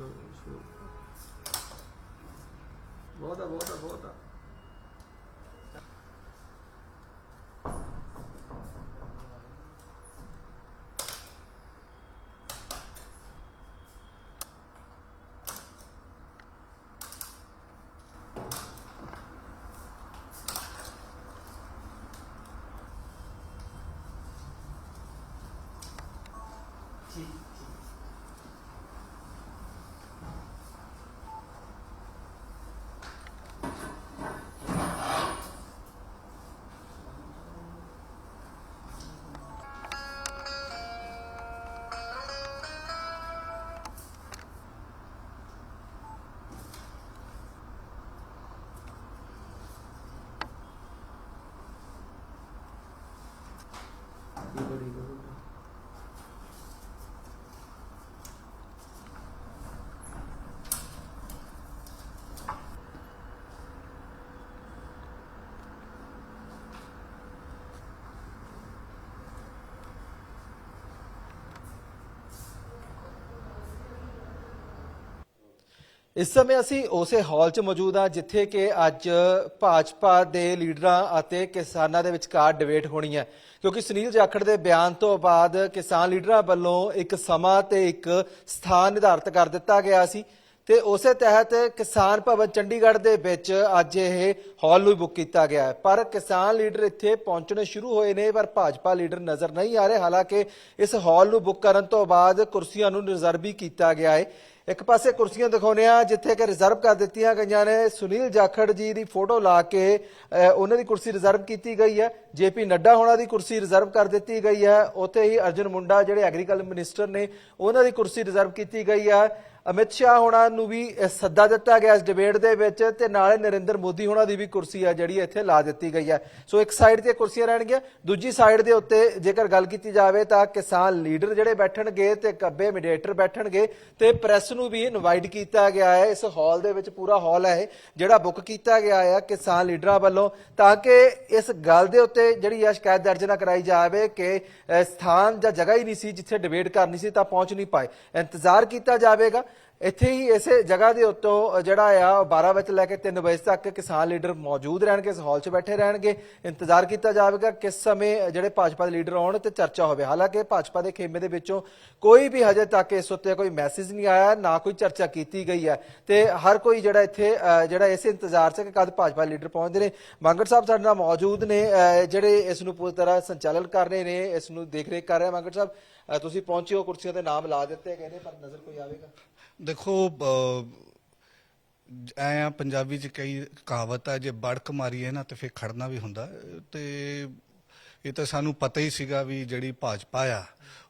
ਸ਼ੁਰੂ ਸ਼ੁਰੂ ਬਹੁਤ ਆ ਬਹੁਤ ਆ ਬਹੁਤ ਆ ਇਸ ਸਮੇਂ ਅਸੀਂ ਉਸੇ ਹਾਲ 'ਚ ਮੌਜੂਦ ਹਾਂ ਜਿੱਥੇ ਕਿ ਅੱਜ ਭਾਜਪਾ ਦੇ ਲੀਡਰਾਂ ਅਤੇ ਕਿਸਾਨਾਂ ਦੇ ਵਿਚਕਾਰ ਡਿਬੇਟ ਹੋਣੀ ਹੈ। ਕਿਉਂਕਿ ਸੁਨੀਲ ਜਾਖੜ ਦੇ ਬਿਆਨ ਤੋਂ ਬਾਅਦ ਕਿਸਾਨ ਲੀਡਰਾਂ ਵੱਲੋਂ ਇੱਕ ਸਮਾਂ ਤੇ ਇੱਕ ਸਥਾਨ ਨਿਰਧਾਰਤ ਕਰ ਦਿੱਤਾ ਗਿਆ ਸੀ ਤੇ ਉਸੇ ਤਹਿਤ ਕਿਸਾਨ ਭਵਨ ਚੰਡੀਗੜ੍ਹ ਦੇ ਵਿੱਚ ਅੱਜ ਇਹ ਹਾਲ ਨੂੰ ਬੁੱਕ ਕੀਤਾ ਗਿਆ ਹੈ। ਪਰ ਕਿਸਾਨ ਲੀਡਰ ਇੱਥੇ ਪਹੁੰਚਣੇ ਸ਼ੁਰੂ ਹੋਏ ਨੇ, ਪਰ ਭਾਜਪਾ ਲੀਡਰ ਨਜ਼ਰ ਨਹੀਂ ਆ ਰਹੇ। ਹਾਲਾਂਕਿ ਇਸ ਹਾਲ ਨੂੰ ਬੁੱਕ ਕਰਨ ਤੋਂ ਬਾਅਦ ਕੁਰਸੀਆਂ ਨੂੰ ਰਿਜ਼ਰਵ ਵੀ ਕੀਤਾ ਗਿਆ ਹੈ। ਇੱਕ ਪਾਸੇ ਕੁਰਸੀਆਂ ਦਿਖਾਉਂਦੇ ਆ ਜਿੱਥੇ ਕਿ ਰਿਜ਼ਰਵ ਕਰ ਦਿੱਤੀਆਂ ਗਈਆਂ ਨੇ। ਸੁਨੀਲ ਜਾਖੜ ਜੀ ਦੀ ਫੋਟੋ ਲਾ ਕੇ ਅ, ਉਹਨਾਂ ਦੀ ਕੁਰਸੀ ਰਿਜ਼ਰਵ ਕੀਤੀ ਗਈ ਹੈ। ਜੇਪੀ ਨੱਡਾ ਹੋਣਾ ਦੀ ਕੁਰਸੀ ਰਿਜ਼ਰਵ ਕਰ ਦਿੱਤੀ ਗਈ ਹੈ। ਉੱਥੇ ਹੀ ਅਰਜੁਨ ਮੁੰਡਾ ਜਿਹੜੇ ਐਗਰੀਕਲਚਰ ਮਿਨਿਸਟਰ ਨੇ ਉਹਨਾਂ ਦੀ ਕੁਰਸੀ ਰਿਜ਼ਰਵ ਕੀਤੀ ਗਈ ਹੈ। ਅਮਿਤ ਸ਼ਾਹ ਹੋਣਾ ਨੂੰ ਵੀ ਸੱਦਾ ਦਿੱਤਾ ਗਿਆ ਇਸ ਡਿਬੇਟ ਦੇ ਵਿੱਚ ਤੇ ਨਾਲੇ ਨਰਿੰਦਰ ਮੋਦੀ ਹੋਣਾ ਦੀ ਵੀ ਕੁਰਸੀ ਹੈ ਜਿਹੜੀ ਇੱਥੇ ਲਾ ਦਿੱਤੀ ਗਈ ਹੈ। ਸੋ ਇੱਕ ਸਾਈਡ ਤੇ ਕੁਰਸੀਆਂ ਰਹਿਣਗੀਆਂ ਦੂਜੀ ਸਾਈਡ ਦੇ ਉੱਤੇ ਜੇਕਰ ਗੱਲ ਕੀਤੀ ਜਾਵੇ ਤਾਂ ਕਿਸਾਨ ਲੀਡਰ ਜਿਹੜੇ ਬੈਠਣਗੇ ਤੇ ਕੱਬੇ ਮੀਡੀਏਟਰ ਬੈਠਣਗੇ ਤੇ ਪ੍ਰੈਸ ਨੂੰ ਵੀ ਇਨਵਾਈਟ ਕੀਤਾ ਗਿਆ ਹੈ। ਇਸ ਹਾਲ ਦੇ ਵਿੱਚ ਪੂਰਾ ਹਾਲ ਹੈ ਇਹ, ਜਿਹੜਾ ਬੁੱਕ ਕੀਤਾ ਗਿਆ ਹੈ ਕਿਸਾਨ ਲੀਡਰਾਂ ਵੱਲੋਂ ਤਾਂ ਕਿ ਇਸ ਗੱਲ ਦੇ ਉੱਤੇ ਜਿਹੜੀ ਆ ਸ਼ਿਕਾਇਤ ਦਰਜ ਨਾ ਕਰਾਈ ਜਾਵੇ ਕਿ ਸਥਾਨ ਜਾਂ ਜਗ੍ਹਾ ਹੀ ਨਹੀਂ ਸੀ ਜਿੱਥੇ ਡਿਬੇਟ ਕਰਨੀ ਸੀ ਤਾਂ ਪਹੁੰਚ ਨਹੀਂ ਪਾਏ। ਇੰਤਜ਼ਾਰ ਕੀਤਾ ਜਾਵੇਗਾ। ਇੱਥੇ ਹੀ ਇਸੇ ਜਗ੍ਹਾ ਦੇ ਉੱਤੋਂ ਜਿਹੜਾ ਆ ਉਹ 12 ਵਜੇ ਤੋਂ ਲੈ ਕੇ 3 ਵਜੇ ਤੱਕ ਕਿਸਾਨ ਲੀਡਰ ਮੌਜੂਦ ਰਹਿਣਗੇ, ਇਸ ਹਾਲ 'ਚ ਬੈਠੇ ਰਹਿਣਗੇ। ਇੰਤਜ਼ਾਰ ਕੀਤਾ ਜਾਵੇਗਾ ਕਿਸ ਸਮੇਂ ਜਿਹੜੇ ਭਾਜਪਾ ਦੇ ਲੀਡਰ ਆਉਣ ਤੇ ਚਰਚਾ ਹੋਵੇ। ਹਾਲਾਂਕਿ ਭਾਜਪਾ ਦੇ ਖੇਮੇ ਦੇ ਵਿੱਚੋਂ ਕੋਈ ਵੀ ਹਜੇ ਤੱਕ ਇਸ ਉੱਤੇ ਕੋਈ ਮੈਸੇਜ ਨਹੀਂ ਆਇਆ, ਨਾ ਕੋਈ ਚਰਚਾ ਕੀਤੀ ਗਈ ਹੈ। ਤੇ ਹਰ ਕੋਈ ਜਿਹੜਾ ਇੱਥੇ ਜਿਹੜਾ ਇਸੇ ਇੰਤਜ਼ਾਰ 'ਚ ਕਿ ਕਦ ਭਾਜਪਾ ਲੀਡਰ ਪਹੁੰਚਦੇ ਨੇ। ਮੰਗੜ ਸਾਹਿਬ ਸਾਡੇ ਨਾਲ ਮੌਜੂਦ ਨੇ ਜਿਹੜੇ ਇਸ ਨੂੰ ਪੂਰੀ ਤਰ੍ਹਾਂ ਸੰਚਾਲਨ ਕਰ ਰਹੇ ਨੇ, ਇਸ ਨੂੰ ਦੇਖ ਰੇਖ ਕਰ ਰਹੇ ਮੰਗੜ ਸਾਹਿਬ ਤੁਸੀਂ ਪਹੁੰਚੇ ਹੋ, ਕੁਰਸੀਆਂ ਤੇ ਨਾਮ ਲਾ ਦਿੱਤੇ ਗਏ ਨੇ ਪਰ ਨਜ਼ਰ ਕੋਈ ਆਵੇਗਾ? ਦੇਖੋ ਐ ਆ, ਪੰਜਾਬੀ ਚ ਕਈ ਕਹਾਵਤ ਆ, ਜੇ ਬੜਕ ਮਾਰੀਏ ਨਾ ਤੇ ਫਿਰ ਖੜਨਾ ਵੀ ਹੁੰਦਾ। ਤੇ ਇਹ ਤਾਂ ਸਾਨੂੰ ਪਤਾ ਹੀ ਸੀਗਾ ਵੀ ਜਿਹੜੀ ਭਾਜਪਾ ਆ,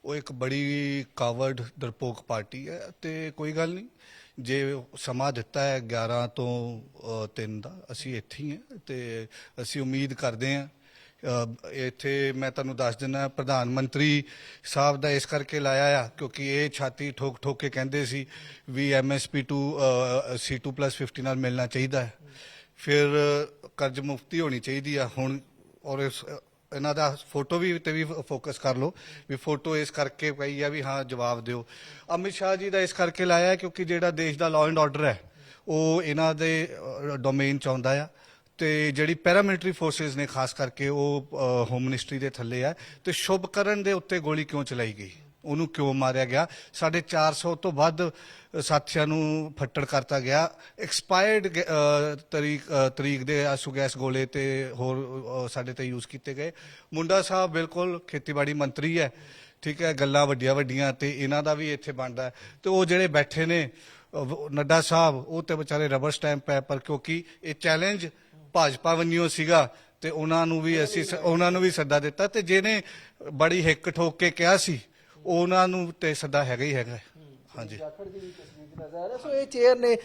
ਉਹ ਇੱਕ ਬੜੀ ਕਾਵਰਡ ਦਰਪੋਕ ਪਾਰਟੀ ਹੈ ਤੇ ਕੋਈ ਗੱਲ ਨਹੀਂ, ਜੇ ਸਮਾਂ ਦਿੱਤਾ ਹੈ 11 ਤੋਂ 3 ਦਾ, ਅਸੀਂ ਇੱਥੇ ਹੀ ਹਾਂ ਤੇ ਅਸੀਂ ਉਮੀਦ ਕਰਦੇ ਹਾਂ ਇੱਥੇ ਮੈਂ ਤੁਹਾਨੂੰ ਦੱਸ ਦਿੰਦਾ, ਪ੍ਰਧਾਨ ਮੰਤਰੀ ਸਾਹਿਬ ਦਾ ਇਸ ਕਰਕੇ ਲਾਇਆ ਆ, ਕਿਉਂਕਿ ਇਹ ਛਾਤੀ ਠੋਕ ਠੋਕ ਕੇ ਕਹਿੰਦੇ ਸੀ ਵੀ ਐਮਐਸਪੀ ਟੂ C2 50 ਨਾਲ ਮਿਲਣਾ ਚਾਹੀਦਾ ਹੈ। ਫਿਰ ਕਰਜ਼ ਮੁਕਤੀ ਹੋਣੀ ਚਾਹੀਦੀ ਆ ਹੁਣ, ਔਰ ਇਸ, ਇਹਨਾਂ ਦਾ ਫੋਟੋ ਵੀ ਤੇ ਵੀ ਫੋਕਸ ਕਰ ਲਓ, ਵੀ ਫੋਟੋ ਇਸ ਕਰਕੇ ਪਈ ਆ ਵੀ ਹਾਂ, ਜਵਾਬ ਦਿਓ। ਅਮਿਤ ਸ਼ਾਹ ਜੀ ਦਾ ਇਸ ਕਰਕੇ ਲਾਇਆ ਕਿਉਂਕਿ ਜਿਹੜਾ ਦੇਸ਼ ਦਾ ਲਾਅ ਐਂਡ ਆਰਡਰ ਹੈ, ਉਹ ਇਹਨਾਂ ਦੇ ਡੋਮੇਨ ਚ ਆਉਂਦਾ ਆ। ਤੇ ਜਿਹੜੀ ਪੈਰਾਮਿਲਟਰੀ ਫੋਰਸਸ ਨੇ, ਖਾਸ ਕਰਕੇ ਉਹ ਹੋਮ ਮਿਨਿਸਟਰੀ ਦੇ ਥੱਲੇ ਆ, ਤੇ ਸ਼ੁਭਕਰਨ ਦੇ ਉੱਤੇ ਗੋਲੀ ਕਿਉਂ ਚਲਾਈ ਗਈ? ਉਹਨੂੰ ਕਿਉਂ ਮਾਰਿਆ ਗਿਆ? ਸਾਡੇ 400 ਤੋਂ ਵੱਧ ਸਾਥੀਆਂ ਨੂੰ ਫੱਟੜ ਕਰਤਾ ਗਿਆ। ਐਕਸਪਾਇਰਡ ਤਰੀਕ ਤਰੀਕ ਦੇ ਆਸੂ ਗੈਸ ਗੋਲੇ ਤੇ ਹੋਰ ਸਾਡੇ ਤੇ ਯੂਜ਼ ਕੀਤੇ ਗਏ। ਮੁੰਡਾ ਸਾਹਿਬ ਬਿਲਕੁਲ ਖੇਤੀਬਾੜੀ ਮੰਤਰੀ ਹੈ, ਠੀਕ ਹੈ, ਗੱਲਾਂ ਵੱਡੀਆਂ ਵੱਡੀਆਂ ਤੇ ਇਹਨਾਂ ਦਾ ਵੀ ਇੱਥੇ ਬਣਦਾ ਹੈ। ਤੇ ਉਹ ਜਿਹੜੇ ਬੈਠੇ ਨੇ ਨੱਡਾ ਸਾਹਿਬ, ਉਹ ਤੇ ਵਿਚਾਰੇ ਰਬਰ ਸਟੈਂਪ ਹੈ, ਪਰ ਕਿਉਂਕਿ ਇਹ ਚੈਲੰਜ ਭਾਜਪਾ ਵੰਨਿਓ ਸੀਗਾ ਤੇ ਉਹਨਾਂ ਨੂੰ ਵੀ ਅਸੀਂ ਉਹਨਾਂ ਨੂੰ ਵੀ ਸੱਦਾ ਦਿੱਤਾ ਤੇ ਜਿਹਨੇ ਬੜੀ ਹਿੱਕ ਠੋਕ ਕੇ ਕਿਹਾ ਸੀ, ਉਹਨਾਂ ਨੂੰ ਤੇ ਸੱਦਾ ਹੈਗਾ ਹੀ ਹੈਗਾ। ਹਾਂਜੀ। ਸੋ ਇਹ ਚੇਅਰ ਨੇ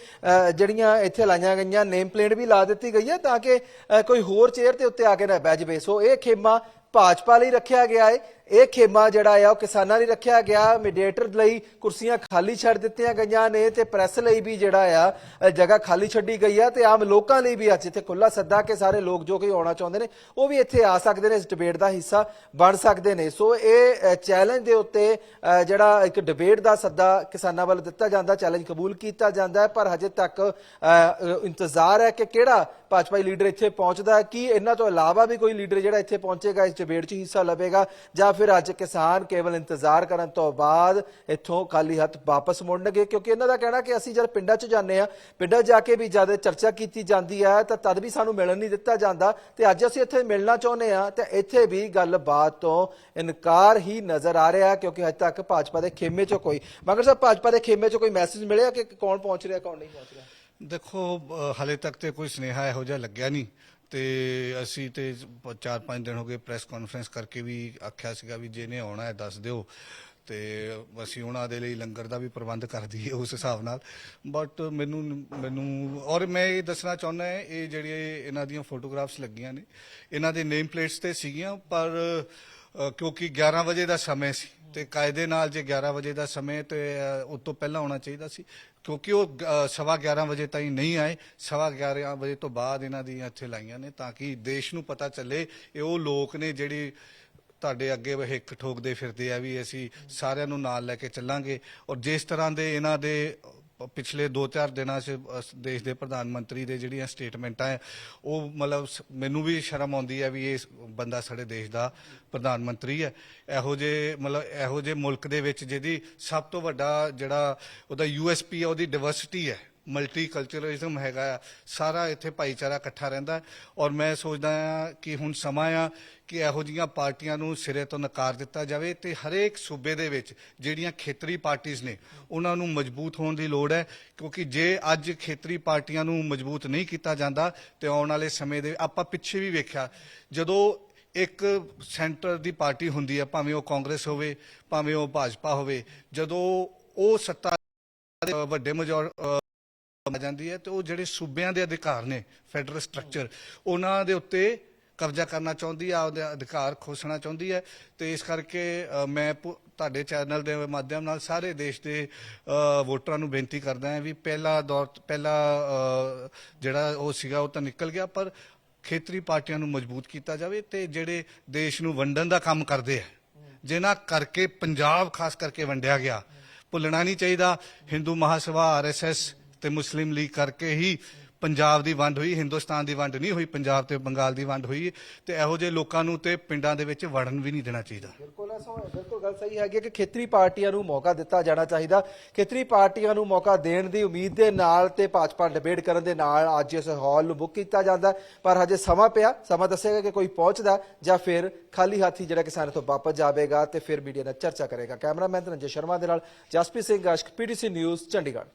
ਜਿਹੜੀਆਂ ਇੱਥੇ ਲਾਈਆਂ ਗਈਆਂ, ਨੇਮ ਪਲੇਟ ਵੀ ਲਾ ਦਿੱਤੀ ਗਈ ਹੈ ਤਾਂ ਕਿ ਕੋਈ ਹੋਰ ਚੇਅਰ ਤੇ ਉੱਤੇ ਆ ਕੇ ਨਾ ਬਹਿ ਜਵੇ। ਸੋ ਇਹ ਖੇਮਾ ਭਾਜਪਾ ਲਈ ਰੱਖਿਆ ਗਿਆ ਹੈ ਇਹ ਖੇਮਾ ਜਿਹੜਾ ਆ, ਉਹ ਕਿਸਾਨਾਂ ਲਈ ਰੱਖਿਆ ਗਿਆ। ਮੀਡੀਏਟਰ ਲਈ ਕੁਰਸੀਆਂ ਖਾਲੀ ਛੱਡ ਦਿੱਤੀਆਂ ਗਈਆਂ ਨੇ ਤੇ ਪ੍ਰੈਸ ਲਈ ਵੀ ਜਿਹੜਾ ਆ ਜਗ੍ਹਾ ਖਾਲੀ ਛੱਡੀ ਗਈ ਆ ਤੇ ਆਮ ਲੋਕਾਂ ਲਈ ਵੀ ਅੱਜ ਇੱਥੇ ਖੁੱਲਾ ਸੱਦਾ ਕਿ ਸਾਰੇ ਲੋਕ ਜੋ ਕੋਈ ਆਉਣਾ ਚਾਹੁੰਦੇ ਨੇ, ਉਹ ਵੀ ਇੱਥੇ ਆ ਸਕਦੇ ਨੇ, ਇਸ ਡਿਬੇਟ ਦਾ ਹਿੱਸਾ ਬਣ ਸਕਦੇ ਨੇ। ਸੋ ਇਹ ਚੈਲੰਜ ਦੇ ਉੱਤੇ ਜਿਹੜਾ ਇੱਕ ਡਿਬੇਟ ਦਾ ਸੱਦਾ ਕਿਸਾਨਾਂ ਵੱਲ ਦਿੱਤਾ ਜਾਂਦਾ ਚੈਲੰਜ ਕਬੂਲ ਕੀਤਾ ਜਾਂਦਾ ਹੈ, ਪਰ ਹਜੇ ਤੱਕ ਇੰਤਜ਼ਾਰ ਹੈ ਕਿ ਕਿਹੜਾ ਭਾਜਪਾਈ ਲੀਡਰ ਇੱਥੇ ਪਹੁੰਚਦਾ ਹੈ, ਕੀ ਇਹਨਾਂ ਤੋਂ ਇਲਾਵਾ ਵੀ ਕੋਈ ਲੀਡਰ ਜਿਹੜਾ ਇੱਥੇ ਪਹੁੰਚੇਗਾ, ਇਸ ਡਿਬੇਟ 'ਚ ਹਿੱਸਾ ਲਵੇਗਾ ਜਾਂ ਫਿਰ ਅੱਜ ਕਿਸਾਨ ਕੇਵਲ ਇੰਤਜ਼ਾਰ ਕਰਨ ਤੋਂ ਬਾਅਦ ਇੱਥੋਂ ਖਾਲੀ ਹੱਥ ਵਾਪਸ ਮੁੜਨਗੇ, ਕਿਉਂਕਿ ਇਹਨਾਂ ਦਾ ਕਹਿਣਾ ਕਿ ਅਸੀਂ ਜਦ ਪਿੰਡਾਂ 'ਚ ਜਾਂਦੇ ਆ ਪਿੰਡਾਂ ਜਾ ਕੇ ਵੀ ਜਦ ਚਰਚਾ ਕੀਤੀ ਜਾਂਦੀ ਹੈ, ਤਾਂ ਤਦ ਵੀ ਸਾਨੂੰ ਮਿਲਣ ਨਹੀਂ ਦਿੱਤਾ ਜਾਂਦਾ, ਤੇ ਅੱਜ ਅਸੀਂ ਇੱਥੇ ਮਿਲਣਾ ਚਾਹੁੰਦੇ ਆ ਤੇ ਇੱਥੇ ਵੀ ਗੱਲਬਾਤ ਤੋਂ ਇਨਕਾਰ ਹੀ ਨਜ਼ਰ ਆ ਰਿਹਾ, ਕਿਉਂਕਿ ਹਜੇ ਤੱਕ ਭਾਜਪਾ ਦੇ ਖੇਮੇ 'ਚ ਕੋਈ, ਮਗਰ ਸਾਹਿਬ ਭਾਜਪਾ ਦੇ ਖੇਮੇ 'ਚ ਕੋਈ ਮੈਸੇਜ ਮਿਲਿਆ ਕਿ ਕੌਣ ਪਹੁੰਚ ਰਿਹਾ, ਕੌਣ ਨਹੀਂ ਪਹੁੰਚ ਰਿਹਾ? ਦੇਖੋ ਹਲੇ ਤੱਕ ਤੇ ਕੋਈ ਸੁਨੇਹਾ ਇਹੋ ਜਿਹਾ ਲੱਗਿਆ ਨਹੀਂ। ਤੇ ਅਸੀਂ ਤੇ 4-5 ਦਿਨ ਹੋ ਗਏ ਪ੍ਰੈਸ ਕਾਨਫਰੰਸ ਕਰਕੇ ਵੀ ਆਖਿਆ ਸੀਗਾ ਵੀ ਜਿਹਨੇ ਆਉਣਾ ਹੈ ਦੱਸ ਦਿਓ। ਤੇ ਅਸੀਂ ਉਹਨਾਂ ਦੇ ਲਈ ਲੰਗਰ ਦਾ ਵੀ ਪ੍ਰਬੰਧ ਕਰ ਦਈਏ ਉਸ ਹਿਸਾਬ ਨਾਲ। ਬਟ ਮੈਨੂੰ ਮੈਨੂੰ ਔਰ ਮੈਂ ਇਹ ਦੱਸਣਾ ਚਾਹੁੰਦਾ ਹਾਂ, ਇਹ ਜਿਹੜੇ ਇਹਨਾਂ ਦੀਆਂ ਫੋਟੋਗ੍ਰਾਫਸ ਲੱਗੀਆਂ ਨੇ, ਇਹਨਾਂ ਦੇ ਨੇਮ ਪਲੇਟਸ ਤੇ ਸੀਗੀਆਂ, ਪਰ ਕਿਉਂਕਿ 11 ਵਜੇ ਦਾ ਸਮੇਂ ਸੀ ਤੇ ਕਾਇਦੇ ਨਾਲ ਜੇ 11 ਵਜੇ ਦਾ ਸਮੇਂ ਤੇ ਅ, ਉਸ ਤੋਂ ਪਹਿਲਾਂ ਹੋਣਾ ਚਾਹੀਦਾ ਸੀ। ਕਿਉਂਕਿ ਉਹ ਅ, ਸਵਾ 11 ਵਜੇ ਤਾਈਂ ਨਹੀਂ ਆਏ ਸਵਾ 11 ਵਜੇ ਤੋਂ ਬਾਅਦ ਇਹਨਾਂ ਦੀਆਂ ਇੱਥੇ ਲਾਈਆਂ ਨੇ ਤਾਂ ਕਿ ਦੇਸ਼ ਨੂੰ ਪਤਾ ਚੱਲੇ ਇਹ ਉਹ ਲੋਕ ਨੇ ਜਿਹੜੀ ਤੁਹਾਡੇ ਅੱਗੇ ਹਿੱਕ ਠੋਕਦੇ ਫਿਰਦੇ ਆ ਵੀ ਅਸੀਂ ਸਾਰਿਆਂ ਨੂੰ ਨਾਲ ਲੈ ਕੇ ਚੱਲਾਂਗੇ। ਔਰ ਜਿਸ ਤਰ੍ਹਾਂ ਦੇ ਇਹਨਾਂ ਦੇ ਪਿਛਲੇ 2-4 ਦਿਨਾਂ 'ਚ ਅ, ਦੇਸ਼ ਦੇ ਪ੍ਰਧਾਨ ਮੰਤਰੀ ਦੇ ਜਿਹੜੀਆਂ ਸਟੇਟਮੈਂਟਾਂ ਹੈ ਉਹ ਮਤਲਬ ਸ- ਮੈਨੂੰ ਵੀ ਸ਼ਰਮ ਆਉਂਦੀ ਹੈ ਵੀ ਇਹ ਬੰਦਾ ਸਾਡੇ ਦੇਸ਼ ਦਾ ਪ੍ਰਧਾਨ ਮੰਤਰੀ ਹੈ ਇਹੋ ਜੇ ਮਤਲਬ ਇਹੋ ਜੇ ਮੁਲਕ ਦੇ ਵਿੱਚ ਜਿਹਦੀ ਸਭ ਤੋਂ ਵੱਡਾ ਜਿਹੜਾ ਉਹਦਾ ਯੂਐਸਪੀ ਹੈ ਉਹਦੀ ਡਿਵਰਸਿਟੀ ਹੈ ਮਲਟੀ ਕਲਚਰਲਿਜ਼ਮ ਹੈਗਾ ਆ। ਸਾਰਾ ਇੱਥੇ ਭਾਈਚਾਰਾ ਇਕੱਠਾ ਰਹਿੰਦਾ ਔਰ ਮੈਂ ਸੋਚਦਾ ਆ ਕਿ ਹੁਣ ਸਮਾਂ ਆ ਕਿ ਇਹੋ ਜੀਆਂ ਪਾਰਟੀਆਂ ਨੂੰ ਸਿਰੇ ਤੋਂ ਨਕਾਰ ਦਿੱਤਾ ਜਾਵੇ ਤੇ ਹਰੇਕ ਸੂਬੇ ਦੇ ਵਿੱਚ ਜਿਹੜੀਆਂ ਖੇਤਰੀ ਪਾਰਟੀਆਂ ਨੇ, ਉਹਨਾਂ ਨੂੰ ਮਜ਼ਬੂਤ ਹੋਣ ਦੀ ਲੋੜ ਹੈ। ਕਿਉਂਕਿ ਜੇ ਅੱਜ ਖੇਤਰੀ ਪਾਰਟੀਆਂ ਨੂੰ ਮਜ਼ਬੂਤ ਨਹੀਂ ਕੀਤਾ ਜਾਂਦਾ ਤੇ ਆਉਣ ਵਾਲੇ ਸਮੇਂ ਦੇ ਆਪਾਂ ਪਿੱਛੇ ਵੀ ਵੇਖਿਆ, ਜਦੋਂ ਇੱਕ ਸੈਂਟਰ ਦੀ ਪਾਰਟੀ ਹੁੰਦੀ ਹੈ, ਭਾਵੇਂ ਉਹ ਕਾਂਗਰਸ ਹੋਵੇ, ਭਾਵੇਂ ਉਹ ਭਾਜਪਾ ਹੋਵੇ, ਜਦੋਂ ਉਹ ਸੱਤਾ ਵੱਡੇ ਮਜੋਰ ਆ ਜਾਂਦੀ ਹੈ ਤੇ ਉਹ ਜਿਹੜੇ ਸੂਬਿਆਂ ਦੇ ਅਧਿਕਾਰ ਨੇ ਫੈਡਰਲ ਸਟਰਕਚਰ ਉਹਨਾਂ ਦੇ ਉੱਤੇ ਕਬਜ਼ਾ ਕਰਨਾ ਚਾਹੁੰਦੀ ਆ, ਉਹਦੇ ਅਧਿਕਾਰ ਖੋਸਣਾ ਚਾਹੁੰਦੀ ਹੈ ਤੇ ਇਸ ਕਰਕੇ ਮੈਂ ਤੁਹਾਡੇ ਚੈਨਲ ਦੇ ਮਾਧਿਅਮ ਨਾਲ ਸਾਰੇ ਦੇਸ਼ ਦੇ ਵੋਟਰਾਂ ਨੂੰ ਬੇਨਤੀ ਕਰਦਾ ਹਾਂ ਵੀ ਪਹਿਲਾ ਦੌਰ, ਪਹਿਲਾ ਜਿਹੜਾ ਉਹ ਸੀਗਾ ਉਹ ਤਾਂ ਨਿਕਲ ਗਿਆ, ਪਰ ਖੇਤਰੀ ਪਾਰਟੀਆਂ ਨੂੰ ਮਜ਼ਬੂਤ ਕੀਤਾ ਜਾਵੇ ਤੇ ਜਿਹੜੇ ਦੇਸ਼ ਨੂੰ ਵੰਡਣ ਦਾ ਕੰਮ ਕਰਦੇ ਆ, ਜਿਨ੍ਹਾਂ ਕਰਕੇ ਪੰਜਾਬ ਖਾਸ ਕਰਕੇ ਵੰਡਿਆ ਗਿਆ। ਭੁੱਲਣਾ ਨਹੀਂ ਚਾਹੀਦਾ, ਹਿੰਦੂ ਮਹਾਸਭਾ ਆਰਐਸਐਸ ਤੇ ਮੁਸਲਿਮ ਲੀਗ ਕਰਕੇ ਹੀ ਪੰਜਾਬ ਦੀ ਵੰਡ ਹੋਈ, ਹਿੰਦੁਸਤਾਨ ਦੀ ਵੰਡ ਨਹੀਂ ਹੋਈ, ਪੰਜਾਬ ਤੇ ਬੰਗਾਲ ਦੀ ਵੰਡ ਹੋਈ ਤੇ ਇਹੋ ਜਿਹੇ ਲੋਕਾਂ ਨੂੰ ਤੇ ਪਿੰਡਾਂ ਦੇ ਵਿੱਚ ਵੜਨ ਵੀ ਨਹੀਂ ਦੇਣਾ ਚਾਹੀਦਾ। ਬਿਲਕੁਲ ਐਸਾ ਬਿਲਕੁਲ ਗੱਲ ਸਹੀ ਹੈਗੀ ਕਿ ਖੇਤਰੀ ਪਾਰਟੀਆਂ ਨੂੰ ਮੌਕਾ ਦਿੱਤਾ ਜਾਣਾ ਚਾਹੀਦਾ। ਖੇਤਰੀ ਪਾਰਟੀਆਂ ਨੂੰ ਮੌਕਾ ਦੇਣ ਦੀ ਉਮੀਦ ਦੇ ਨਾਲ ਤੇ ਭਾਜਪਾ ਡਿਬੇਟ ਕਰਨ ਦੇ ਨਾਲ ਅੱਜ ਇਸ ਹਾਲ ਨੂੰ ਬੁੱਕ ਕੀਤਾ ਜਾਂਦਾ ਪਰ ਹਜੇ ਸਮਾਂ ਪਿਆ, ਸਮਾਂ ਦੱਸੇਗਾ ਕਿ ਕੋਈ ਪਹੁੰਚਦਾ ਜਾਂ ਫਿਰ ਖਾਲੀ ਹੱਥੀ ਜਿਹੜਾ ਕਿਸਾਨ ਤੋਂ ਵਾਪਸ ਜਾਵੇਗਾ ਤੇ ਫਿਰ ਮੀਡੀਆ ਨਾਲ ਚਰਚਾ ਕਰੇਗਾ। ਕੈਮਰਾਮੈਨ ਰੰਜੇ ਸ਼ਰਮਾ ਦੇ ਨਾਲ ਜਸਪ੍ਰੀਤ ਸਿੰਘ ਅਸ਼ਕ ਪੀਟੀਸੀ ਨਿਊਜ਼, ਚੰਡੀਗੜ੍ਹ।